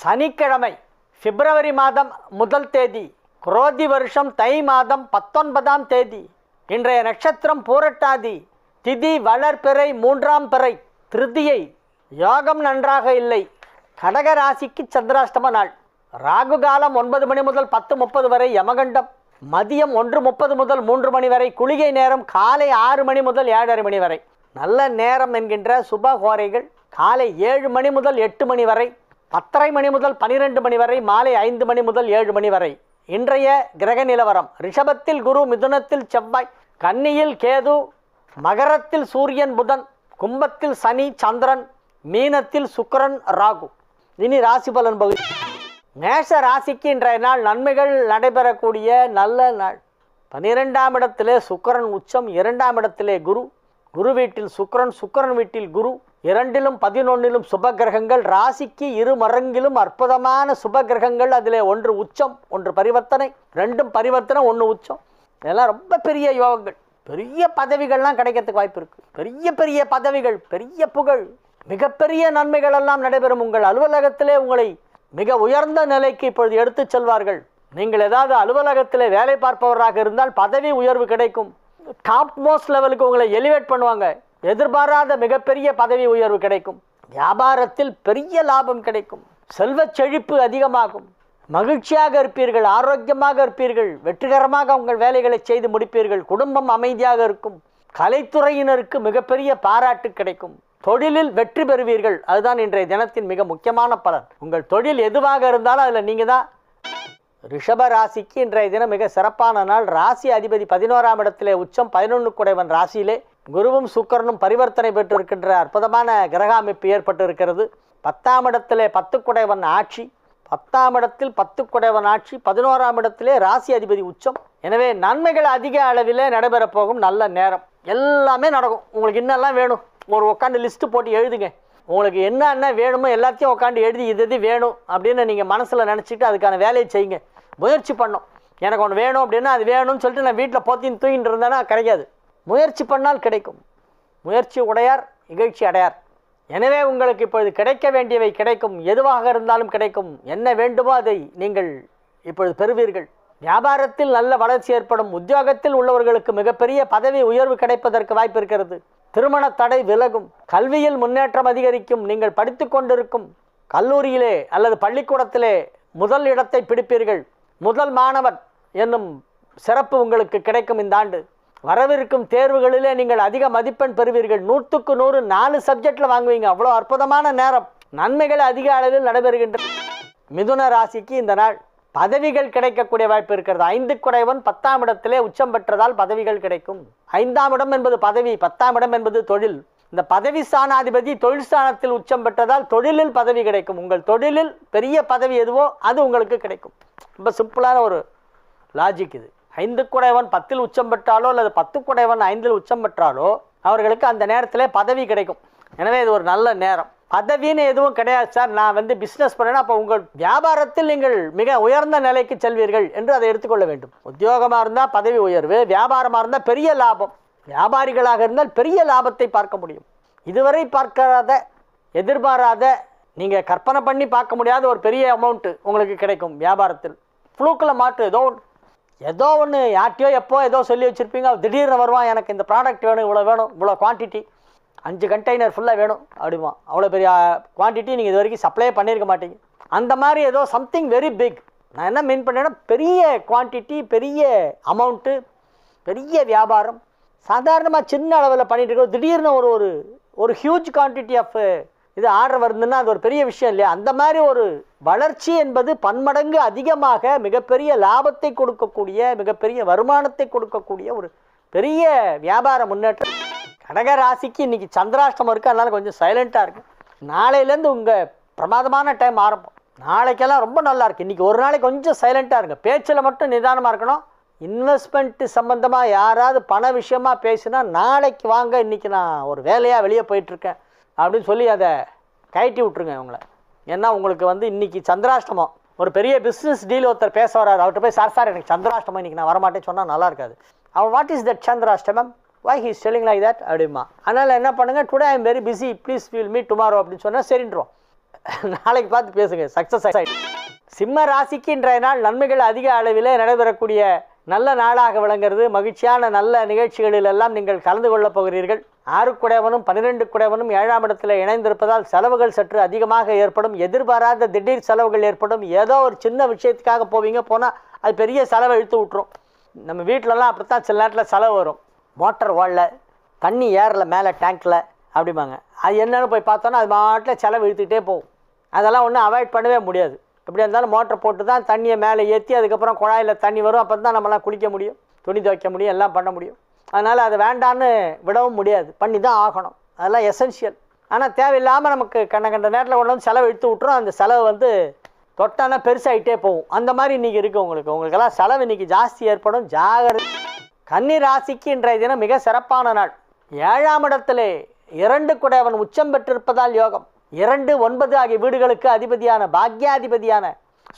சனிக்கிழமை பிப்ரவரி மாதம் முதல் தேதி குரோதி வருஷம் தை மாதம் பத்தொன்பதாம் தேதி இன்றைய நட்சத்திரம் பூரட்டாதி திதி வளர்பிறை மூன்றாம் பிறை திருதியை யோகம் நன்றாக இல்லை. கடக ராசிக்கு சந்திராஷ்டம நாள். ராகு காலம் ஒன்பது மணி முதல் பத்து முப்பது வரை யமகண்டம். மதியம் ஒன்று முப்பது முதல் மூன்று மணி வரை குளிகை நேரம் காலை ஆறு மணி முதல் ஏழரை மணி வரை. நல்ல நேரம் என்கின்ற சுப கோரைகள் காலை ஏழு மணி முதல் எட்டு மணி வரை பத்தரை மணி முதல் பனிரெண்டு மணி வரை மாலை ஐந்து மணி முதல் ஏழு மணி வரை. இன்றைய கிரக நிலவரம் ரிஷபத்தில் குரு மிதுனத்தில் செவ்வாய் கன்னியில் கேது மகரத்தில் சூரியன் புதன் கும்பத்தில் சனி சந்திரன் மீனத்தில் சுக்கரன் ராகு. இனி ராசி பலன் பகுதி மேஷ ராசிக்கு இன்றைய நாள் நன்மைகள் நடைபெறக்கூடிய நல்ல நாள். பனிரெண்டாம் இடத்திலே சுக்கரன் உச்சம் இரண்டாம் இடத்திலே குரு. குரு வீட்டில் சுக்கரன் சுக்கரன் வீட்டில் குரு. இரண்டிலும் பதினொன்னிலும் சுப கிரகங்கள் ராசிக்கு இரு மரங்கிலும் அற்புதமான சுப கிரகங்கள் அதில் ஒன்று உச்சம் ஒன்று பரிவர்த்தனை. ரெண்டும் பரிவர்த்தனை ஒன்று உச்சம். இதெல்லாம் ரொம்ப பெரிய யோகங்கள். பெரிய பதவிகள்லாம் கிடைக்கிறதுக்கு வாய்ப்பு இருக்குது பெரிய பெரிய பதவிகள் பெரிய புகழ். மிகப்பெரிய நன்மைகள் எல்லாம் நடைபெறும். உங்கள் அலுவலகத்திலே உங்களை மிக உயர்ந்த நிலைக்கு இப்பொழுது எடுத்துச் செல்வார்கள். நீங்கள் ஏதாவது அலுவலகத்தில் வேலை பார்ப்பவராக இருந்தால் பதவி உயர்வு கிடைக்கும். டாப் மோஸ்ட் லெவலுக்கு உங்களை எலிவேட் பண்ணுவாங்க. எதிர்பாராத மிகப்பெரிய பதவி உயர்வு கிடைக்கும். வியாபாரத்தில் பெரிய லாபம் கிடைக்கும். செல்வச் செழிப்பு அதிகமாகும். மகிழ்ச்சியாக இருப்பீர்கள் ஆரோக்கியமாக இருப்பீர்கள் வெற்றிகரமாக உங்கள் வேலைகளை செய்து முடிப்பீர்கள் குடும்பம் அமைதியாக இருக்கும். கலைத்துறையினருக்கு மிகப்பெரிய பாராட்டு கிடைக்கும். தொழிலில் வெற்றி பெறுவீர்கள். அதுதான் இன்றைய தினத்தின் மிக முக்கியமான பலன். உங்கள் தொழில் எதுவாக இருந்தாலும் அதில் நீங்கள் தான். ரிஷப ராசிக்கு இன்றைய தினம் மிக சிறப்பான நாள். ராசி அதிபதி பதினோராம் இடத்திலே உச்சம் பதினொன்று குடைவன் ராசியிலே குருவும் சுக்கரனும் பரிவர்த்தனை பெற்று இருக்கின்ற அற்புதமான கிரக அமைப்பு ஏற்பட்டு இருக்கிறது பத்தாம் இடத்திலே பத்து குடைவன் ஆட்சி பத்தாம் இடத்தில் பத்து குடைவன் ஆட்சி பதினோராம் இடத்திலே ராசி அதிபதி உச்சம். எனவே நன்மைகள் அதிக அளவிலே நடைபெறப் போகும் நல்ல நேரம். எல்லாமே நடக்கும். உங்களுக்கு என்னெல்லாம் வேணும்? ஒரு உட்காந்து லிஸ்ட்டு போட்டு எழுதுங்க. உங்களுக்கு என்னென்ன வேணுமோ எல்லாத்தையும் உட்காந்து எழுதி இது இது வேணும் அப்படின்னு நீங்கள் மனசில் நினச்சிட்டு அதுக்கான வேலையை செய்யுங்க. முயற்சி பண்ணும். எனக்கு ஒன்று வேணும் அப்படின்னா அது வேணும்னு சொல்லிட்டு நான் வீட்டில் போத்தின்னு தூங்கிட்டு இருந்தேன்னா கிடைக்காது. முயற்சி பண்ணால் கிடைக்கும். முயற்சி உடையார் இகழ்ச்சி அடையார். எனவே உங்களுக்கு இப்பொழுது கிடைக்க வேண்டியவை கிடைக்கும். எதுவாக இருந்தாலும் கிடைக்கும். என்ன வேண்டுமோ அதை நீங்கள் இப்பொழுது பெறுவீர்கள். வியாபாரத்தில் நல்ல வளர்ச்சி ஏற்படும். உத்தியோகத்தில் உள்ளவர்களுக்கு மிகப்பெரிய பதவி உயர்வு கிடைப்பதற்கு வாய்ப்பு இருக்கிறது. திருமண தடை விலகும். கல்வியில் முன்னேற்றம் அதிகரிக்கும். நீங்கள் படித்து கொண்டிருக்கும் கல்லூரியிலே அல்லது பள்ளிக்கூடத்திலே முதல் இடத்தை பிடிப்பீர்கள். முதல் மாணவன் என்னும் சிறப்பு உங்களுக்கு கிடைக்கும் இந்த ஆண்டு. வரவிருக்கும் தேர்வுகளிலே நீங்கள் அதிக மதிப்பெண் பெறுவீர்கள். நூற்றுக்கு நூறு நாலு சப்ஜெக்டில் வாங்குவீங்க. அவ்வளோ அற்புதமான நேரம். நன்மைகள் அதிக அளவில் நடைபெறுகின்றன மிதுன ராசிக்கு இந்த நாள் பதவிகள் கிடைக்கக்கூடிய வாய்ப்பு இருக்கிறது. ஐந்து குடைவன் பத்தாம் இடத்திலே உச்சம் பெற்றதால் பதவிகள் கிடைக்கும். ஐந்தாம் இடம் என்பது பதவி பத்தாம் இடம் என்பது தொழில். இந்த பதவி ஸ்தானாதிபதி தொழில் ஸ்தானத்தில் உச்சம் பெற்றதால் தொழிலில் பதவி கிடைக்கும். உங்கள் தொழிலில் பெரிய பதவி எதுவோ அது உங்களுக்கு கிடைக்கும். ரொம்ப சிம்பிளான ஒரு லாஜிக் இது. ஐந்து குடைவன் பத்தில் உச்சம் பெற்றாலோ அல்லது பத்து குடைவன் ஐந்தில் உச்சம் பெற்றாலோ அவர்களுக்கு அந்த நேரத்தில் பதவி கிடைக்கும். எனவே இது ஒரு நல்ல நேரம். பதவின்னு எதுவும் கிடையாது சார். நான் வந்து பிஸ்னஸ் பண்ணேன்னா அப்போ உங்கள் வியாபாரத்தில் நீங்கள் மிக உயர்ந்த நிலைக்கு செல்வீர்கள் என்று அதை எடுத்துக்கொள்ள வேண்டும். உத்தியோகமாக இருந்தால் பதவி உயர்வு வியாபாரமாக இருந்தால் பெரிய லாபம். வியாபாரிகளாக இருந்தால் பெரிய லாபத்தை பார்க்க முடியும். இதுவரை பார்க்காத எதிர்பாராத நீங்கள் கற்பனை பண்ணி பார்க்க முடியாத ஒரு பெரிய அமௌண்ட்டு உங்களுக்கு கிடைக்கும் வியாபாரத்தில். ஃப்ளூக்கில் மாற்று ஏதோ ஏதோ ஒன்று யார்ட்டையோ எப்போ ஏதோ சொல்லி வச்சுருப்பீங்க. திடீர்னு வருவான் எனக்கு இந்த ப்ராடக்ட் வேணும் இவ்வளோ வேணும் இவ்வளோ குவான்டிட்டி அஞ்சு கண்டெய்னர் ஃபுல்லாக வேணும் அப்படிமா அவ்வளோ பெரிய குவான்டிட்டி நீங்கள் இது வரைக்கும் சப்ளை பண்ணியிருக்க மாட்டீங்க. அந்த மாதிரி ஏதோ சம்திங் வெரி பிக் நான் என்ன மீன் பண்ணேன்னா பெரிய குவான்டிட்டி பெரிய அமௌண்ட்டு பெரிய வியாபாரம். சாதாரணமாக சின்ன அளவில் பண்ணிகிட்டு இருக்கோம். திடீர்னு ஒரு ஒரு ஒரு ஹியூஜ் குவான்டிட்டி ஆஃப் இது ஆர்டர் வருதுன்னா அது ஒரு பெரிய விஷயம் இல்லையா? அந்த மாதிரி ஒரு வளர்ச்சி என்பது பன்மடங்கு அதிகமாக மிகப்பெரிய லாபத்தை கொடுக்கக்கூடிய மிகப்பெரிய வருமானத்தை கொடுக்கக்கூடிய ஒரு பெரிய வியாபார முன்னேற்றம். கடக ராசிக்கு இன்றைக்கி சந்திராஷ்டமம் இருக்குது அதனால் கொஞ்சம் சைலண்ட்டாக இருக்குது நாளையிலேருந்து உங்கள் பிரமாதமான டைம் ஆரம்பம். நாளைக்கெல்லாம் ரொம்ப நல்லா இருக்குது இன்றைக்கி ஒரு நாளைக்கு கொஞ்சம் சைலண்ட்டாக இருங்க. பேச்சில் மட்டும் நிதானமாக இருக்கணும். இன்வெஸ்ட்மெண்ட்டு சம்மந்தமாக யாராவது பண விஷயமா பேசினா நாளைக்கு வாங்க இன்னைக்கு நான் ஒரு வேலையாக வெளியே போயிட்டுருக்கேன் அப்படின்னு சொல்லி அதை கயட்டி விட்ருங்க அவங்கள ஏன்னா உங்களுக்கு வந்து இன்னைக்கு சந்திராஷ்டமம். ஒரு பெரிய பிஸ்னஸ் டீல் ஒருத்தர் பேச வராது அவர்கிட்ட போய் சார் சார் எனக்கு சந்திராஷ்டமம் இன்னைக்கு நான் வரமாட்டேன்னு சொன்னால் நல்லா இருக்காது. அவன் வாட் இஸ் தட் சந்திராஷ்டமம்? Why he's telling like that அப்படிமா. அதனால் என்ன பண்ணுங்கள் today I'm very busy please feel me tomorrow அப்படின்னு சொன்னால் சரின்றோம் நாளைக்கு பார்த்து பேசுங்க. சக்ஸஸ் ஆகிடும் சிம்ம ராசிக்கு இன்றைய நாள் நன்மைகள் அதிக அளவிலே நடைபெறக்கூடிய நல்ல நாளாக விளங்குறது மகிழ்ச்சியான நல்ல நிகழ்ச்சிகளில் எல்லாம் நீங்கள் கலந்து கொள்ளப் போகிறீர்கள். ஆறுக்குடையவனும் பன்னிரெண்டு குடையவனும் ஏழாம் இடத்தில் இணைந்திருப்பதால் செலவுகள் சற்று அதிகமாக ஏற்படும். எதிர்பாராத திடீர் செலவுகள் ஏற்படும். ஏதோ ஒரு சின்ன விஷயத்துக்காக போவீங்க. போனால் அது பெரிய செலவை இழுத்து விட்டுரும். நம்ம வீட்டிலலாம் அப்படித்தான் சில நேரத்தில் செலவு வரும். மோட்டர் ஓடல தண்ணி ஏறல மேலே டேங்க்கில் அப்படிம்பாங்க. அது என்னென்னு போய் பார்த்தோன்னா அது மாட்டில் செலவு இழுத்துக்கிட்டே போகும். அதெல்லாம் ஒன்றும் அவாய்ட் பண்ணவே முடியாது. எப்படியா இருந்தாலும் மோட்டர் போட்டு தான் தண்ணியை மேலே ஏற்றி அதுக்கப்புறம் குழாயில் தண்ணி வரும். அப்போ தான் நம்மளாம் குளிக்க முடியும் துணி துவைக்க முடியும் எல்லாம் பண்ண முடியும். அதனால் அது வேண்டான்னு விடவும் முடியாது. பண்ணி தான் ஆகணும். அதெல்லாம் எசென்ஷியல் ஆனால் தேவையில்லாமல் நமக்கு கண்ட கண்ட நேரத்தில் கொண்டு வந்து செலவு இழுத்து விட்டுரும். அந்த செலவு வந்து தொட்டானா பெருசாகிட்டே போகும். அந்த மாதிரி இன்றைக்கி இருக்குது உங்களுக்கு. உங்களுக்கெல்லாம் செலவு இன்றைக்கி ஜாஸ்தி ஏற்படும். ஜாகிரதை. கன்னி ராசிக்கு இன்றைய தினம் மிக சிறப்பான நாள். ஏழாம் இடத்திலே இரண்டு குடையவன் உச்சம் பெற்றிருப்பதால் யோகம். இரண்டு ஒன்பது ஆகிய வீடுகளுக்கு அதிபதியான பாக்யாதிபதியான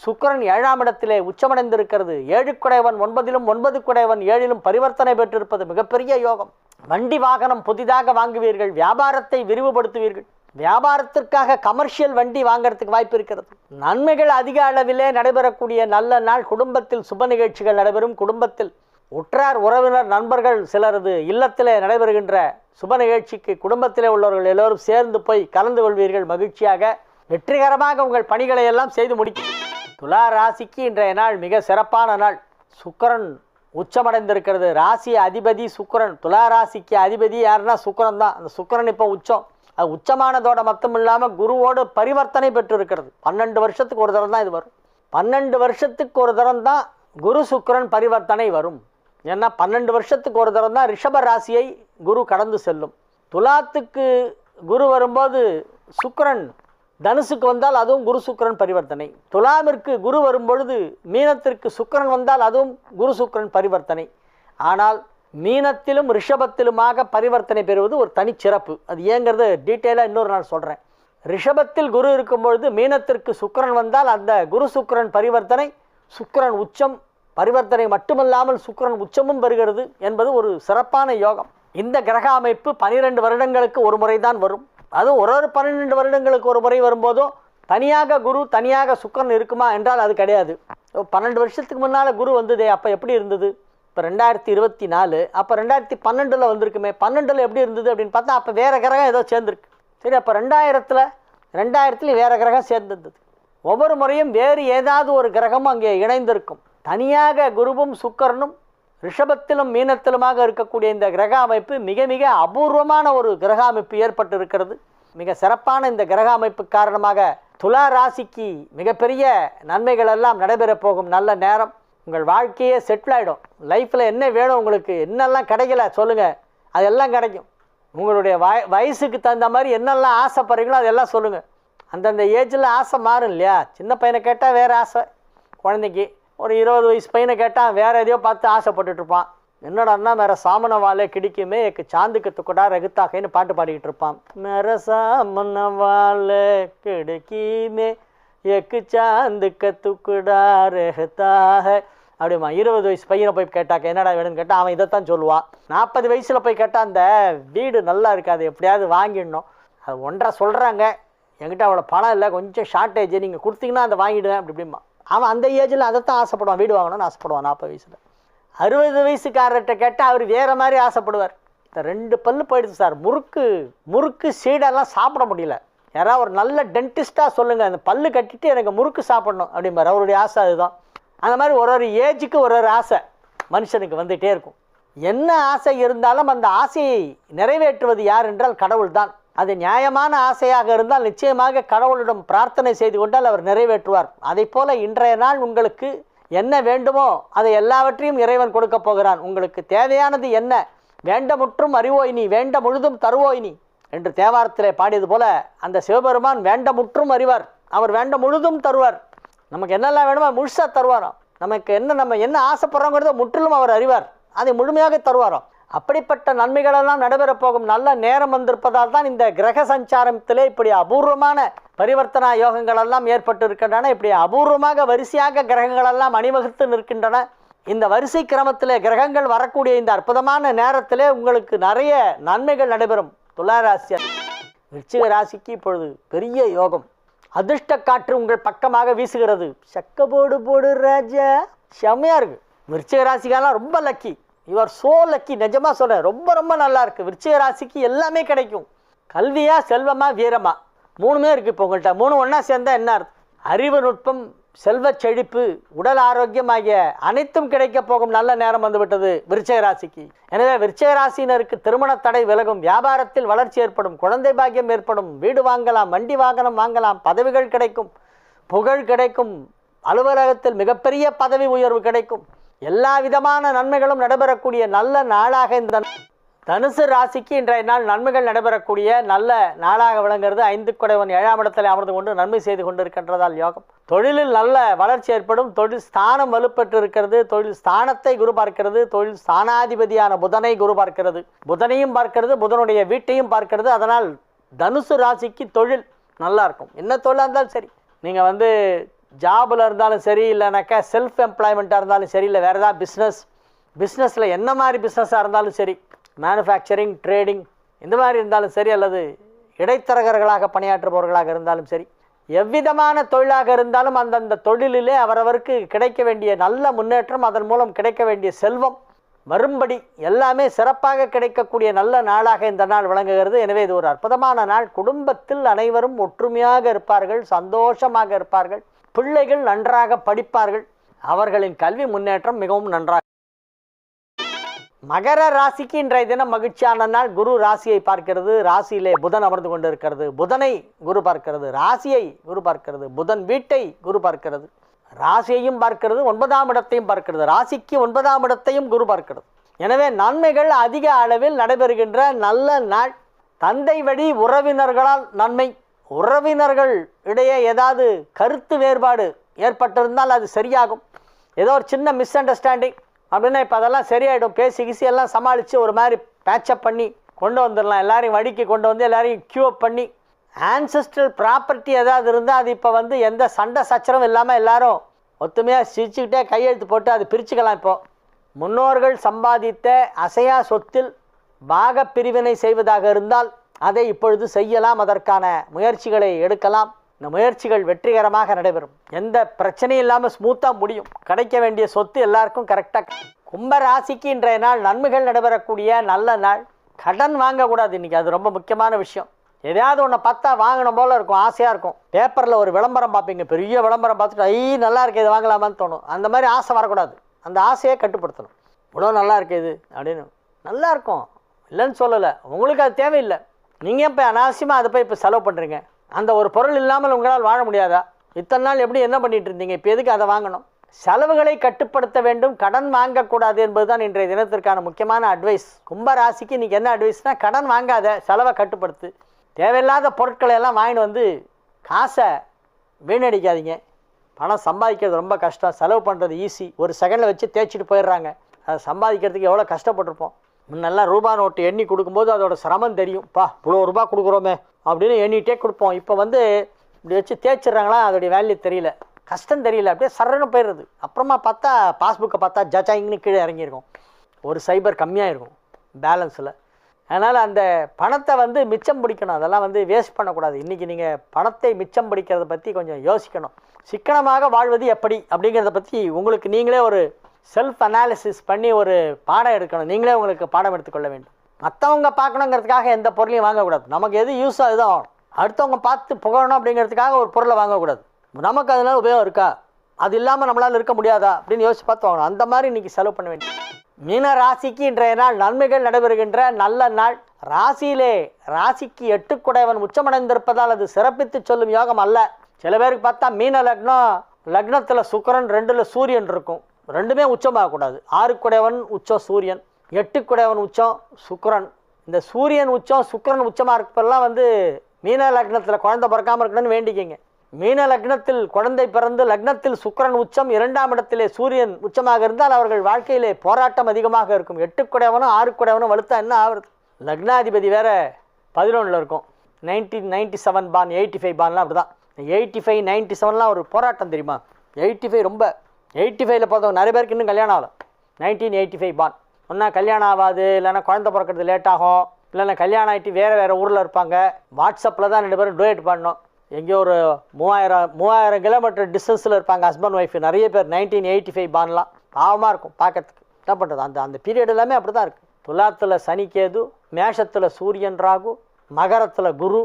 சுக்கரன் ஏழாம் இடத்திலே உச்சமடைந்திருக்கிறது. ஏழு குடைவன் ஒன்பதிலும் ஒன்பது குடைவன் ஏழிலும் பரிவர்த்தனை பெற்றிருப்பது மிகப்பெரிய யோகம். வண்டி வாகனம் புதிதாக வாங்குவீர்கள் வியாபாரத்தை விரிவுபடுத்துவீர்கள். வியாபாரத்திற்காக கமர்ஷியல் வண்டி வாங்குறதுக்கு வாய்ப்பு இருக்கிறது. நன்மைகள் அதிக அளவிலே நடைபெறக்கூடிய நல்ல நாள் குடும்பத்தில் சுப நிகழ்ச்சிகள் நடைபெறும். குடும்பத்தில் உற்றார் உறவினர் நண்பர்கள் சிலரது இல்லத்திலே நடைபெறுகின்ற சுப நிகழ்ச்சிக்கு குடும்பத்திலே உள்ளவர்கள் எல்லோரும் சேர்ந்து போய் கலந்து கொள்வீர்கள் மகிழ்ச்சியாக. வெற்றிகரமாக உங்கள் பணிகளை எல்லாம் செய்து முடிக்கும் துலா ராசிக்கு இன்றைய நாள் மிக சிறப்பான நாள். சுக்கிரன் உச்சமடைந்திருக்கிறது. ராசி அதிபதி சுக்கிரன். துலா ராசிக்கு அதிபதி யாருன்னா சுக்கரன் தான். அந்த சுக்கிரன் இப்போ உச்சம். அது உச்சமானதோட மட்டும் இல்லாமல் குருவோடு பரிவர்த்தனை பெற்றிருக்கிறது. பன்னெண்டு வருஷத்துக்கு ஒரு தரம் தான் இது வரும். பன்னெண்டு வருஷத்துக்கு ஒரு தரம் தான் குரு சுக்கிரன் பரிவர்த்தனை வரும். ஏன்னா பன்னெண்டு வருஷத்துக்கு ஒரு தரம் தான் ரிஷப ராசியை குரு கடந்து செல்லும். துலாத்துக்கு குரு வரும்போது சுக்கரன் தனுசுக்கு வந்தால் அதுவும் குரு சுக்கரன் பரிவர்த்தனை. துலாமிற்கு குரு வரும்பொழுது மீனத்திற்கு சுக்கிரன் வந்தால் அதுவும் குரு சுக்கரன் பரிவர்த்தனை. ஆனால் மீனத்திலும் ரிஷபத்திலுமாக பரிவர்த்தனை பெறுவது ஒரு தனிச்சிறப்பு அது ஏங்கிறது டீட்டெயிலாக இன்னொரு நாள் சொல்கிறேன் ரிஷபத்தில் குரு இருக்கும்பொழுது மீனத்திற்கு சுக்கிரன் வந்தால் அந்த குரு சுக்கரன் பரிவர்த்தனை சுக்கிரன் உச்சம் பரிவர்த்தனை மட்டுமல்லாமல் சுக்கிரன் உச்சமும் பெறுகிறது என்பது ஒரு சிறப்பான யோகம். இந்த கிரக அமைப்பு பனிரெண்டு வருடங்களுக்கு ஒரு முறை தான் வரும். அதுவும் ஒரு ஒரு பன்னிரெண்டு வருடங்களுக்கு ஒரு முறை வரும்போதும் தனியாக குரு தனியாக சுக்கிரன் இருக்குமா என்றால் அது கிடையாது. பன்னெண்டு வருஷத்துக்கு முன்னால் குரு வந்ததே அப்போ எப்படி இருந்தது? இப்போ ரெண்டாயிரத்தி இருபத்தி நாலு அப்போ ரெண்டாயிரத்தி பன்னெண்டில் வந்திருக்குமே. பன்னெண்டில் எப்படி இருந்தது அப்படின்னு பார்த்தா அப்போ வேறு கிரகம் ஏதோ சேர்ந்துருக்கு. சரி அப்போ ரெண்டாயிரத்தில் ரெண்டாயிரத்துலேயும் வேறு கிரகம் சேர்ந்துருந்தது. ஒவ்வொரு முறையும் வேறு ஏதாவது ஒரு கிரகமும் அங்கே இணைந்திருக்கும். தனியாக குருவும் சுக்கரனும் ரிஷபத்திலும் மீனத்திலுமாக இருக்கக்கூடிய இந்த கிரக அமைப்பு மிக மிக அபூர்வமான ஒரு கிரக அமைப்பு ஏற்பட்டு இருக்கிறது மிக சிறப்பான இந்த கிரக அமைப்பு காரணமாக துலா ராசிக்கு மிகப்பெரிய நன்மைகள் எல்லாம் நடைபெறப் போகும் நல்ல நேரம். உங்கள் வாழ்க்கையே செட்டில் ஆகிடும் லைஃப்பில் என்ன வேணும் உங்களுக்கு? என்னெல்லாம் கிடைக்கல? சொல்லுங்கள் அதெல்லாம் கிடைக்கும். உங்களுடைய வய வயசுக்கு தகுந்த மாதிரி என்னெல்லாம் ஆசைப்படுறீங்களோ அதெல்லாம் சொல்லுங்கள் அந்தந்த ஏஜில் ஆசை மாறும் இல்லையா? சின்ன பையனை கேட்டால் வேறு ஆசை. குழந்தைக்கு ஒரு இருபது வயசு பையனை கேட்டால் வேறு எதையோ பார்த்து ஆசைப்பட்டுட்ருப்பான் என்னடான்னா மேற சாமன வாழை கிடிக்குமே எக்கு சாந்துக்கு துக்கடா ரகுத்தாகைன்னு பாட்டு பாடிக்கிட்டு இருப்பான். மேற சாமன வாழை கிடைக்குமே எக்கு சாந்துக்க துக்குடா ரகுத்தாக. அப்படிமா இருபது வயசு பையனை போய் கேட்டாக்க என்னடா வேணும்னு கேட்டால் அவன் இதைத்தான் சொல்லுவான். நாற்பது வயசில் போய் கேட்டால் அந்த வீடு நல்லா இருக்காது எப்படியாவது வாங்கிடணும். அது ஒன்றரை சொல்கிறாங்க என்கிட்ட அவ்வளோ பணம் இல்லை கொஞ்சம் ஷார்ட்டேஜ் நீங்கள் கொடுத்தீங்கன்னா அதை வாங்கிடுவேன் அப்படி இப்படிமா அவன் அந்த ஏஜில் அதைத்தான் ஆசைப்படுவான். வீடு வாங்கணும்னு ஆசைப்படுவான் நாற்பது வயசில். அறுபது வயசுக்காரர்கிட்ட கேட்டால் அவர் வேறு மாதிரி ஆசைப்படுவார். இந்த ரெண்டு பல்லு போயிடுச்சு சார். முறுக்கு முறுக்கு சீடெல்லாம் சாப்பிட முடியல. யாராவது ஒரு நல்ல டென்டிஸ்ட்டாக சொல்லுங்கள் அந்த பல்லு கட்டிட்டு எனக்கு முறுக்கு சாப்பிடணும் அப்படிம்பார். அவருடைய ஆசை அதுதான். அந்த மாதிரி ஒரு ஒரு ஏஜுக்கு ஒரு ஒரு ஆசை மனுஷனுக்கு வந்துகிட்டே இருக்கும். என்ன ஆசை இருந்தாலும் அந்த ஆசையை நிறைவேற்றுவது யார் என்றால் கடவுள் தான் அது நியாயமான ஆசையாக இருந்தால் நிச்சயமாக கடவுளிடம் பிரார்த்தனை செய்து கொண்டால் அவர் நிறைவேற்றுவார். அதை போல இன்றைய நாள் உங்களுக்கு என்ன வேண்டுமோ அதை எல்லாவற்றையும் இறைவன் கொடுக்க போகிறான். உங்களுக்கு தேவையானது என்ன? வேண்டமுற்றும் அறிவோய் நீ வேண்ட முழுதும் தருவோய் நீ என்று தேவாரத்திலே பாடியது போல அந்த சிவபெருமான் வேண்டமுற்றும் அறிவார். அவர் வேண்ட முழுதும் தருவார். நமக்கு என்னெல்லாம் வேணுமோ முழுசாக தருவாராம். நமக்கு என்ன நம்ம என்ன ஆசைப்படுறோங்கிறத முற்றிலும் அவர் அறிவார். அதை முழுமையாக தருவாராம். அப்படிப்பட்ட நன்மைகளெல்லாம் நடைபெறப் போகும். நல்ல நேரம் வந்திருப்பதால் தான் இந்த கிரக சஞ்சாரத்திலே இப்படி அபூர்வமான பரிவர்த்தனா யோகங்கள் எல்லாம் ஏற்பட்டு இருக்கின்றன இப்படி அபூர்வமாக வரிசையாக கிரகங்கள் எல்லாம் அணிவகுத்து நிற்கின்றன. இந்த வரிசை கிரமத்தில் கிரகங்கள் வரக்கூடிய இந்த அற்புதமான நேரத்திலே உங்களுக்கு நிறைய நன்மைகள் நடைபெறும். துளாராசி விருச்சிக ராசிக்கு இப்பொழுது பெரிய யோகம். அதிர்ஷ்ட காற்று உங்கள் பக்கமாக வீசுகிறது. சக்க போடு போடு ராஜா. செம்மையாக இருக்குது விருச்சிக ராசிக்கெல்லாம் ரொம்ப லக்கி யூஆர் சோ லக்கி நிஜமாக சொல்கிறேன் ரொம்ப ரொம்ப நல்லா இருக்குது விருச்சிக ராசிக்கு எல்லாமே கிடைக்கும். கல்வியா செல்வமா வீரமா? மூணுமே இருக்குது இப்போ உங்கள்கிட்ட மூணு ஒன்றா சேர்ந்தால் என்ன அர்த்தம்? அறிவு நுட்பம் செல்வ செழிப்பு உடல் ஆரோக்கியம் ஆகிய அனைத்தும் கிடைக்க போகும். நல்ல நேரம் வந்துவிட்டது விருச்சிக ராசிக்கு. எனவே விருச்சிக ராசியினருக்கு திருமண தடை விலகும். வியாபாரத்தில் வளர்ச்சி ஏற்படும். குழந்தை பாக்கியம் ஏற்படும். வீடு வாங்கலாம் வண்டி வாகனம் வாங்கலாம். பதவிகள் கிடைக்கும். புகழ் கிடைக்கும். அலுவலகத்தில் மிகப்பெரிய பதவி உயர்வு கிடைக்கும். எல்லா விதமான நன்மைகளும் நடைபெறக்கூடிய நல்ல நாளாக இந்த தனுசு ராசிக்கு இன்றைய நாள் நன்மைகள் நடைபெறக்கூடிய நல்ல நாளாக விளங்குகிறது. ஐந்து குடைவன் ஏழாம் இடத்தில் அமர்ந்து கொண்டு நன்மை செய்து கொண்டிருக்கின்றதால் யோகம். தொழிலில் நல்ல வளர்ச்சி ஏற்படும். தொழில் ஸ்தானம் வலுப்பெற்று இருக்கிறது தொழில் ஸ்தானத்தை குரு பார்க்கிறது. தொழில் ஸ்தானாதிபதியான புதனை குரு பார்க்கிறது. புதனையும் பார்க்கிறது. புதனுடைய வீட்டையும் பார்க்கிறது. அதனால் தனுசு ராசிக்கு தொழில் நல்லா இருக்கும். என்ன தொழிலாக இருந்தாலும் சரி. நீங்கள் வந்து ஜாபில் இருந்தாலும் சரி இல்லைனாக்கா செல்ஃப் எம்ப்ளாய்மெண்ட்டாக இருந்தாலும் சரி இல்லை வேறு ஏதாவது பிஸ்னஸ் பிஸ்னஸில் என்ன மாதிரி பிஸ்னஸாக இருந்தாலும் சரி மேனுஃபேக்சரிங் ட்ரேடிங் இந்த மாதிரி இருந்தாலும் சரி அல்லது இடைத்தரகர்களாக பணியாற்றுபவர்களாக இருந்தாலும் சரி எவ்விதமான தொழிலாக இருந்தாலும் அந்தந்த தொழிலிலே அவரவருக்கு கிடைக்க வேண்டிய நல்ல முன்னேற்றம் அதன் மூலம் கிடைக்க வேண்டிய செல்வம் வரும்படி எல்லாமே சிறப்பாக கிடைக்கக்கூடிய நல்ல நாளாக இந்த நாள் விளங்குகிறது. எனவே இது ஒரு அற்புதமான நாள். குடும்பத்தில் அனைவரும் ஒற்றுமையாக இருப்பார்கள் சந்தோஷமாக இருப்பார்கள். பிள்ளைகள் நன்றாக படிப்பார்கள். அவர்களின் கல்வி முன்னேற்றம் மிகவும் நன்றாக மகர ராசிக்கு இன்றைய தினம் மகிழ்ச்சியான நாள். குரு ராசியை பார்க்கிறது. ராசியிலே புதன் அமர்ந்து கொண்டிருக்கிறது. புதனை குரு பார்க்கிறது. ராசியை குரு பார்க்கிறது. புதன் வீட்டை குரு பார்க்கிறது. ராசியையும் பார்க்கிறது. ஒன்பதாம் இடத்தையும் பார்க்கிறது. ராசிக்கு ஒன்பதாம் இடத்தையும் குரு பார்க்கிறது. எனவே நன்மைகள் அதிக அளவில் நடைபெறுகின்ற நல்ல நாள். தந்தை வழி உறவினர்களால் நன்மை. உறவினர்கள் இடையே ஏதாவது கருத்து வேறுபாடு ஏற்பட்டிருந்தால் அது சரியாகும். ஏதோ ஒரு சின்ன மிஸ் அண்டர்ஸ்டாண்டிங் அப்படின்னா இப்போ அதெல்லாம் சரியாயிடும். பேசி கிசி எல்லாம் சமாளித்து ஒரு மாதிரி பேச்சப் பண்ணி கொண்டு வந்துடலாம். எல்லாரையும் வடிக்கி கொண்டு வந்து எல்லாரையும் க்யூஅப் பண்ணி ஆன்செஸ்ட்ரல் ப்ராப்பர்ட்டி ஏதாவது இருந்தால் அது இப்போ வந்து எந்த சண்டை சச்சரவும் இல்லாமல் எல்லாரும் ஒத்துமையாக சிரிச்சுக்கிட்டே கையெழுத்து போட்டு அது பிரிச்சுக்கலாம் இப்போது முன்னோர்கள் சம்பாதித்த அசையா சொத்தில் பாக பிரிவினை செய்வதாக இருந்தால் அதை இப்பொழுது செய்யலாம். அதற்கான முயற்சிகளை எடுக்கலாம். இந்த முயற்சிகள் வெற்றிகரமாக நடைபெறும். எந்த பிரச்சனையும் இல்லாமல் ஸ்மூத்தாக முடியும். கிடைக்க வேண்டிய சொத்து எல்லாருக்கும் கரெக்டாக கும்ப ராசிக்கு இன்றைய நாள் நன்மைகள் நடைபெறக்கூடிய நல்ல நாள். கடன் வாங்கக்கூடாது இன்றைக்கி அது ரொம்ப முக்கியமான விஷயம். எதையாவது ஒன்று பார்த்தா வாங்கணும் போல இருக்கும். ஆசையாக இருக்கும். பேப்பரில் ஒரு விளம்பரம் பார்ப்பீங்க. பெரிய விளம்பரம் பார்த்துட்டு ஐ நல்லா இருக்குது இது வாங்கலாமான்னு தோணும். அந்த மாதிரி ஆசை வரக்கூடாது. அந்த ஆசையை கட்டுப்படுத்தணும். இவ்வளோ நல்லா இருக்குது இது. அப்படின்னு. நல்லா இருக்கும். இல்லைன்னு சொல்லலை. உங்களுக்கு அது தேவையில்லை. நீங்கள் இப்போ அனாவசியமாக அதை போய் இப்போ செலவு பண்ணுறீங்க அந்த ஒரு பொருள் இல்லாமல் உங்களால் வாழ முடியாதா? இத்தனை நாள் எப்படி என்ன பண்ணிட்டு இருந்தீங்க? இப்போ எதுக்கு அதை வாங்கணும்? செலவுகளை கட்டுப்படுத்த வேண்டும் கடன் வாங்கக்கூடாது என்பதுதான் இன்றைய தினத்திற்கான முக்கியமான அட்வைஸ் கும்ப ராசிக்கு இன்றைக்கி என்ன அட்வைஸ்னால் கடன் வாங்காத செலவை கட்டுப்படுத்து. தேவையில்லாத பொருட்களை எல்லாம் வாங்கிட்டு வந்து காசை வீணடிக்காதீங்க. பணம் சம்பாதிக்கிறது ரொம்ப கஷ்டம். செலவு பண்ணுறது ஈஸி ஒரு செகண்டில் வச்சு தேய்ச்சிட்டு போயிடுறாங்க. அதை சம்பாதிக்கிறதுக்கு எவ்வளோ கஷ்டப்பட்டிருப்போம். முன்னெல்லாம் ரூபா நோட்டு எண்ணி கொடுக்கும்போது அதோட சிரமம் தெரியும். பா இவ்வளோ ரூபா கொடுக்குறோமே. அப்படின்னு எண்ணிகிட்டே கொடுப்போம். இப்போ வந்து இப்படி வச்சு தேய்ச்சிடுறாங்களா? அதோடைய வேல்யூ தெரியல. கஷ்டம் தெரியல. அப்படியே சரணம் போயிடுறது. அப்புறமா பார்த்தா பாஸ்புக்கை பார்த்தா ஜச்சாயிங்னு கீழே இறங்கியிருக்கும். ஒரு சைபர் கம்மியாக இருக்கும் பேலன்ஸில் அதனால் அந்த பணத்தை வந்து மிச்சம் பிடிக்கணும். அதெல்லாம் வந்து வேஸ்ட் பண்ணக்கூடாது. இன்றைக்கி நீங்கள் பணத்தை மிச்சம் பிடிக்கிறத பற்றி கொஞ்சம் யோசிக்கணும். சிக்கனமாக வாழ்வது எப்படி? அப்படிங்கிறத பற்றி உங்களுக்கு நீங்களே ஒரு செல்ஃப் அனாலிசிஸ் பண்ணி ஒரு பாடம் எடுக்கணும். நீங்களே உங்களுக்கு பாடம் எடுத்துக்கொள்ள வேண்டும். மற்றவங்க பார்க்கணுங்கிறதுக்காக எந்த பொருளையும் வாங்கக்கூடாது. நமக்கு எது யூஸ் அதுதான் ஆகணும் அடுத்தவங்க பார்த்து புகழணும் அப்படிங்கிறதுக்காக ஒரு பொருளை வாங்கக்கூடாது. நமக்கு அதனால உபயோகம் இருக்கா? அது இல்லாமல் நம்மளால் இருக்க முடியாதா? அப்படின்னு யோசிச்சு பார்த்து வாங்கணும். அந்த மாதிரி இன்றைக்கி செலவு பண்ண வேண்டிய மீன ராசிக்கு இன்றைய நாள் நன்மைகள் நடைபெறுகின்ற நல்ல நாள். ராசியிலே ராசிக்கு எட்டுக்குடையவன் உச்சமடைந்திருப்பதால் அது சிறப்பித்து சொல்லும் யோகம் அல்ல. சில பேருக்கு பார்த்தா மீன லக்னம் லக்னத்தில் சுக்கரன் ரெண்டில் சூரியன் இருக்கும். ரெண்டுமே உச்சமாகக்கூடாது. ஆறுக்குடையவன் உச்சம் சூரியன். எட்டுக்குடையவன் உச்சம் சுக்கரன். இந்த சூரியன் உச்சம் சுக்கரன் உச்சமாக இருப்பெல்லாம் வந்து மீன லக்னத்தில் குழந்தை பிறக்காமல் இருக்கணும்னு வேண்டிக்கிங்க. மீன லக்னத்தில் குழந்தை பிறந்து லக்னத்தில் சுக்கிரன் உச்சம் இரண்டாம் இடத்திலே சூரியன் உச்சமாக இருந்தால் அவர்கள் வாழ்க்கையிலே போராட்டம் அதிகமாக இருக்கும். எட்டுக்குடையவனும் ஆறுக்குடையவனும் வலுத்தா என்ன ஆகுறது? லக்னாதிபதி வேற பதினொன்றில் இருக்கும். Nineteen ninety seven born eighty five பான்லாம் அப்படி தான் எயிட்டி ஃபைவ் நைன்ட்டி செவன்லாம் ஒரு போராட்டம் தெரியுமா? எயிட்டி ஃபைவ் ரொம்ப. எயிட்டி ஃபைவ்ல பார்த்தவங்க நிறைய பேருக்கு இன்னும் கல்யாணம் ஆகலை. நைன்டீன் எயிட்டி ஃபைவ் பான் ஒன்றா கல்யாணம் ஆகாது இல்லைன்னா குழந்தை பிறக்கிறது லேட் ஆகும் இல்லைன்னா கல்யாணம் ஆகிட்டு வேறு வேறு ஊரில் இருப்பாங்க. வாட்ஸ்அப்பில் தான் ரெண்டு பேரும் டூயட் பண்ணோம் எங்கேயோ ஒரு மூவாயிரம் மூவாயிரம் கிலோமீட்டர் டிஸ்டன்ஸில் இருப்பாங்க ஹஸ்பண்ட் ஒய்ஃப் நிறைய பேர் நைன்டீன் எயிட்டி ஃபைவ் பான்லாம் பாவமாக இருக்கும் பார்க்கறதுக்கு. என்ன பண்ணுறது அந்த அந்த பீரியட் எல்லாமே அப்படி தான் இருக்குது துலாத்தில் சனிக்கேது மேஷத்தில் சூரியன் ராகு மகரத்தில் குரு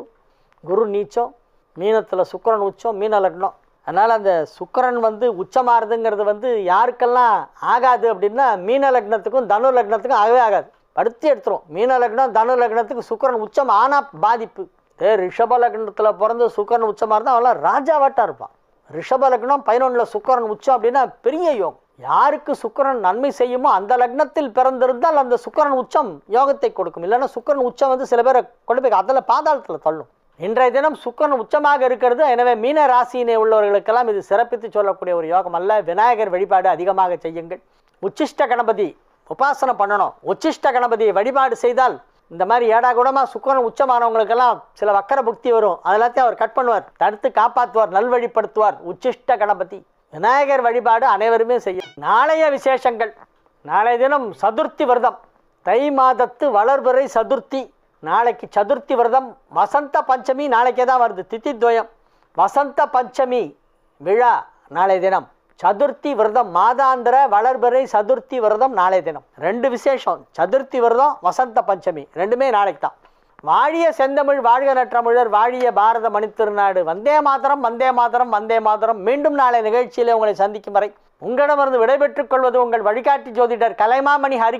குரு நீச்சம் மீனத்தில் சுக்கரன் உச்சம் மீன லக்னம். அதனால் அந்த சுக்கரன் வந்து உச்சமாறுதுங்கிறது வந்து யாருக்கெல்லாம் ஆகாது அப்படின்னா மீன லக்னத்துக்கும் தனு லக்னத்துக்கும் ஆகவே ஆகாது. படுத்தி எடுத்துரும். மீன லக்னம் தனு லக்னத்துக்கு சுக்கரன் உச்சம் ஆனால் பாதிப்பு. ஏ ரிஷப லக்னத்தில் பிறந்து சுக்கரன் உச்சமாக இருந்தால் அவெல்லாம் ராஜாவாட்டாக இருப்பான். ரிஷப லக்னம் பதினொன்றில் சுக்கரன் உச்சம் அப்படின்னா பெரிய யோகம். யாருக்கு சுக்கரன் நன்மை செய்யுமோ அந்த லக்னத்தில் பிறந்திருந்தால் அந்த சுக்கரன் உச்சம் யோகத்தை கொடுக்கும். இல்லைன்னா சுக்கிரன் உச்சம் வந்து சில பேரை கொண்டு போய் அதில் பாதாளத்தில் தள்ளும். இன்றைய தினம் சுக்கரன் உச்சமாக இருக்கிறது. எனவே மீன ராசியினை உள்ளவர்களுக்கெல்லாம் இது சிறப்பித்து சொல்லக்கூடிய ஒரு யோகம் அல்ல. விநாயகர் வழிபாடு அதிகமாக செய்யுங்கள். உச்சிஷ்ட கணபதி உபாசனம் பண்ணணும். உச்சிஷ்ட கணபதியை வழிபாடு செய்தால் இந்த மாதிரி ஏடா கூடமாக சுக்கரன் உச்சமானவங்களுக்கெல்லாம் சில வக்கர புக்தி வரும். அதெல்லாத்தையும் அவர் கட் பண்ணுவார். தடுத்து காப்பாற்றுவார். நல்வழிப்படுத்துவார். உச்சிஷ்ட கணபதி. விநாயகர் வழிபாடு அனைவருமே செய்யும் நாளைய விசேஷங்கள். நாளைய தினம் சதுர்த்தி விரதம். தை மாதத்து வளர்பிறை சதுர்த்தி. நாளைக்கு சதுர்த்தி விரதம் வசந்த பஞ்சமி நாளைக்கே தான் வருது. தித்தி துவயம் வசந்த பஞ்சமி விழா நாளை தினம். சதுர்த்தி விரதம் மாதாந்திர வளர்பிறை சதுர்த்தி விரதம் நாளைய தினம். ரெண்டு விசேஷம் சதுர்த்தி விரதம் வசந்த பஞ்சமி ரெண்டுமே நாளைக்கு தான். வாழிய செந்தமிழ் வாழ்க நற்றமிழர் வாழிய பாரத மணித்திருநாடு வந்தே மாதரம் வந்தே மாதரம் வந்தே மாதரம். மீண்டும் நாளை நிகழ்ச்சியிலே உங்களை சந்திக்கும் வரை உங்களிடமிருந்து விடைபெற்றுக் கொள்வது உங்கள் வழிகாட்டி ஜோதிடர் கலைமாமணி ஹரி